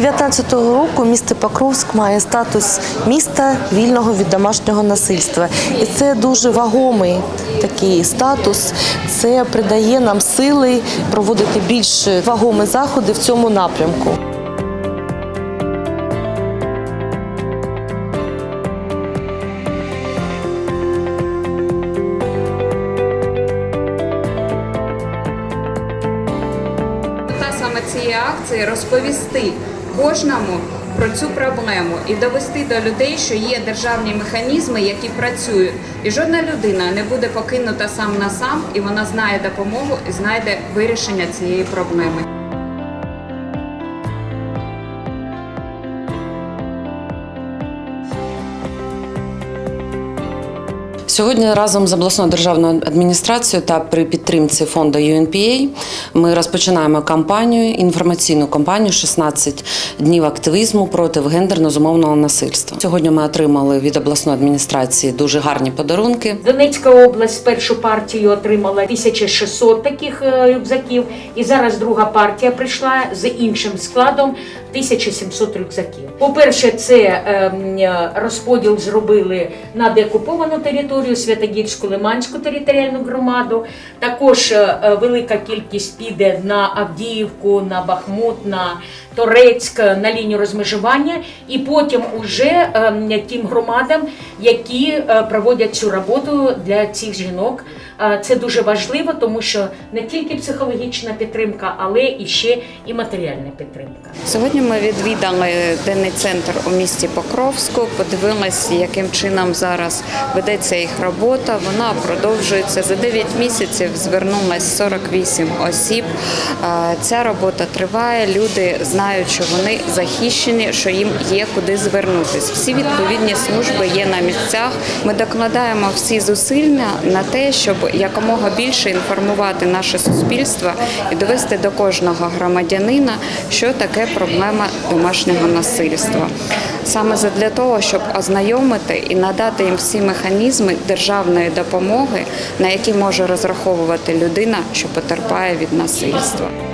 2019 року місто Покровськ має статус міста вільного від домашнього насильства. І це дуже вагомий такий статус. Це придає нам сили проводити більш вагомі заходи в цьому напрямку. Саме цієї акції розповісти кожному про цю проблему і довести до людей, що є державні механізми, які працюють, і жодна людина не буде покинута сам на сам, і вона знає допомогу і знайде вирішення цієї проблеми. Сьогодні разом з обласною державною адміністрацією та при підтримці фонду UNPA ми розпочинаємо кампанію, інформаційну кампанію «16 днів активізму проти гендерно-зумовного насильства. Сьогодні ми отримали від обласної адміністрації дуже гарні подарунки. Донецька область першу партію отримала 1600 таких е, рюкзаків, і зараз друга партія прийшла з іншим складом 1700 рюкзаків. По-перше, це ем, е, розподіл зробили на деокуповану територію Святогірську Лиманську територіальну громаду. Також е, е, велика кількість піде на Авдіївку, на Бахмут, на Торецьк, на лінію розмежування, і потім уже ем, тим громадам, які е, проводять цю роботу для цих жінок. Це дуже важливо, тому що не тільки психологічна підтримка, але і ще і матеріальна підтримка. Сьогодні ми відвідали денний центр у місті Покровську. Подивилися, яким чином зараз ведеться їх робота. Вона продовжується за 9 місяців. Звернулось 48 осіб. Ця робота триває. Люди знають, що вони захищені, що їм є куди звернутися. Всі відповідні служби є на місцях. Ми докладаємо всі зусилля на те, щоб якомога більше інформувати наше суспільство і довести до кожного громадянина, що таке проблема домашнього насильства. Саме для того, щоб ознайомити і надати їм всі механізми державної допомоги, на які може розраховувати людина, що потерпає від насильства.